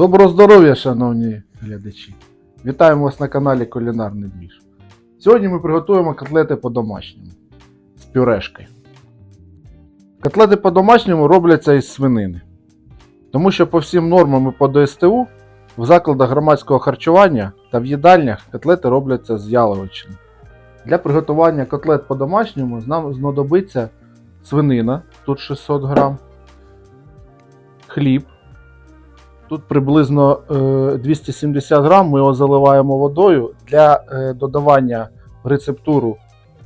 Доброго здоров'я, шановні глядачі! Вітаємо вас на каналі Кулінарний Двіж. Сьогодні ми приготуємо котлети по-домашньому з пюрешкою. Котлети по-домашньому робляться із свинини. Тому що по всім нормам і по ДСТУ в закладах громадського харчування та в їдальнях котлети робляться з яловичини. Для приготування котлет по-домашньому нам знадобиться свинина, тут 600 грам, хліб. Тут приблизно е, 270 грам, ми його заливаємо водою. Для е, додавання рецептуру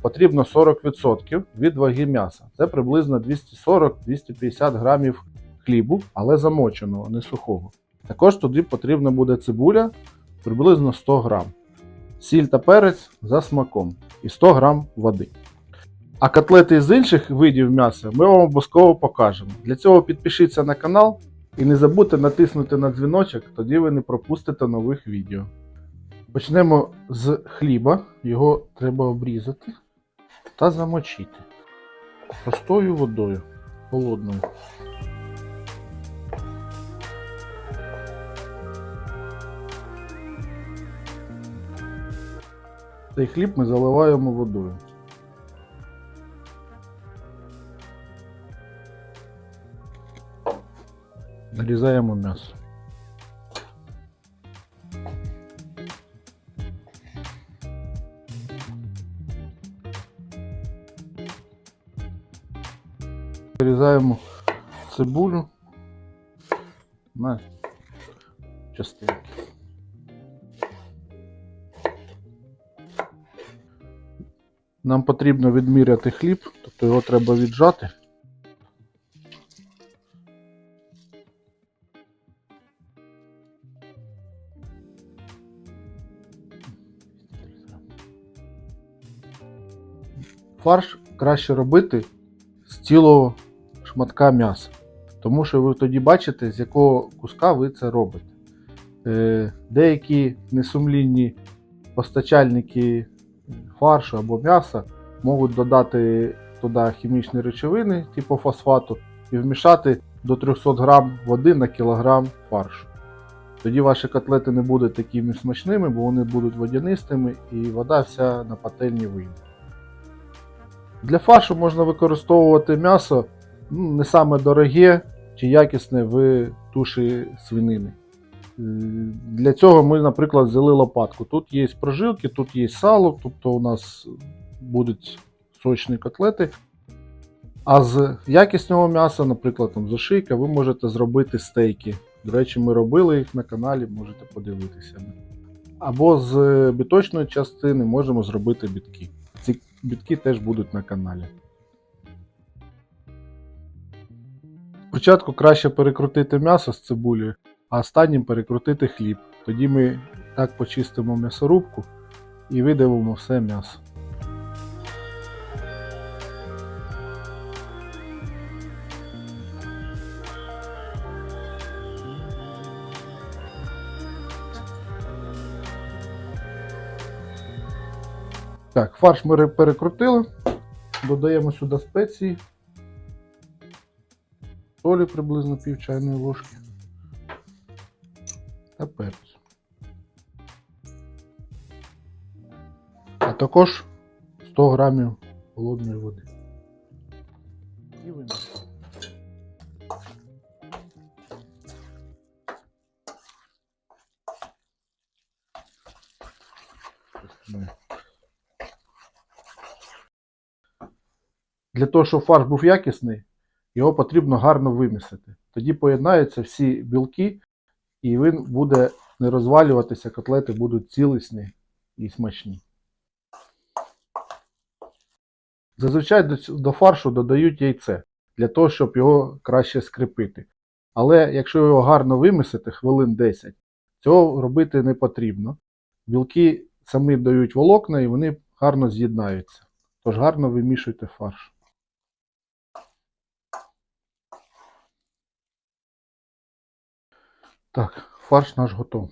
потрібно 40% від ваги м'яса. Це приблизно 240-250 грамів хлібу, але замоченого, не сухого. Також туди потрібна буде цибуля приблизно 100 грам, сіль та перець за смаком і 100 грам води. А котлети з інших видів м'яса ми вам обов'язково покажемо. Для цього підпишіться на канал і не забудьте натиснути на дзвіночок, тоді ви не пропустите нових відео. Почнемо з хліба. Його треба обрізати та замочити простою водою холодною. Цей хліб ми заливаємо водою. Нарізаємо м'ясо. Нарізаємо цибулю на частинки. Нам потрібно відміряти хліб, тобто його треба віджати. Фарш краще робити з цілого шматка м'яса, тому що ви тоді бачите, з якого куска ви це робите. Е, Деякі несумлінні постачальники фаршу або м'яса можуть додати туди хімічні речовини, типу фосфату, і вмішати до 300 грам води на кілограм фаршу. Тоді ваші котлети не будуть такими смачними, бо вони будуть водянистими і вода вся на пательні вийде. Для фаршу можна використовувати м'ясо ну, не саме дороге чи якісне в туші свинини. Е, Для цього ми, наприклад, взяли лопатку. Тут є прожилки, тут є сало, тобто у нас будуть сочні котлети. А з якісного м'яса, наприклад, там, з ошийка, ви можете зробити стейки. До речі, ми робили їх на каналі, можете подивитися. Або з біточної частини можемо зробити бітки. Бітки теж будуть на каналі. Спочатку краще перекрутити м'ясо з цибулею, а останнім перекрутити хліб. Тоді ми так почистимо м'ясорубку і видавимо все м'ясо. Так, фарш ми перекрутили. Додаємо сюди спеції. Солі приблизно пів чайної ложки. Та перцю. А також 100 грамів холодної води. І. Ми Для того, щоб фарш був якісний, його потрібно гарно вимісити. Тоді поєднаються всі білки, і він буде не розвалюватися, котлети будуть цілісні і смачні. Зазвичай до, фаршу додають яйце для того, щоб його краще скріпити. Але якщо його гарно вимісити хвилин 10, цього робити не потрібно. Білки самі дають волокна і вони гарно з'єднаються. Тож гарно вимішуйте фарш. Так, фарш наш готов.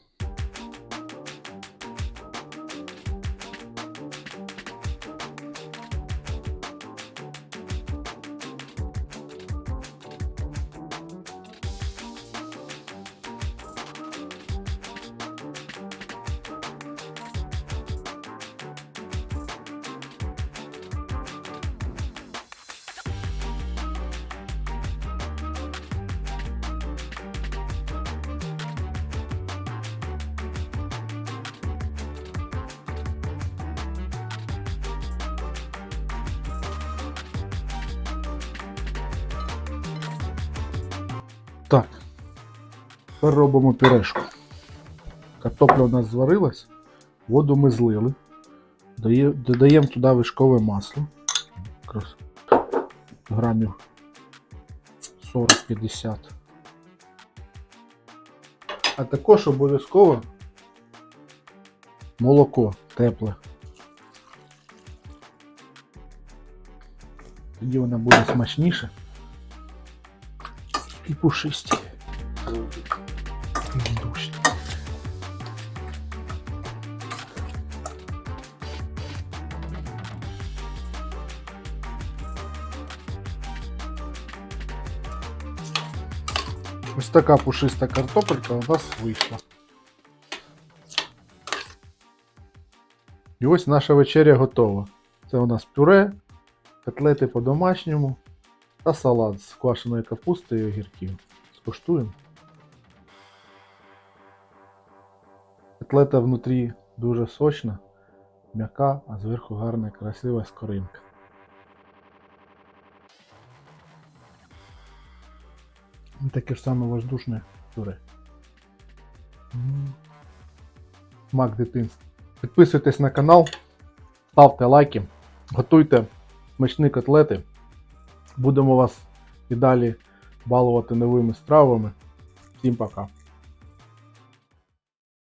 Так. Тепер робимо пюрешку. Картопля у нас зварилась, воду ми злили. Додаємо туди вишкове масло. Грамів 40-50. А також обов'язково молоко тепле. Тоді вона буде смачніше і пушисті. Душні. Ось така пушиста картопелька у нас вийшла. І ось наша вечеря готова. Це у нас пюре, котлети по-домашньому та салат з квашеної капусти і огірків. Скуштуємо. Котлета внутрі дуже сочна, м'яка, а зверху гарна, красива скоринка. І Таке ж саме воздушне пюре. М. Смак дитинства. Підписуйтесь на канал, ставте лайки, готуйте смачні котлети. Будемо вас і далі балувати новими стравами. Всім пока!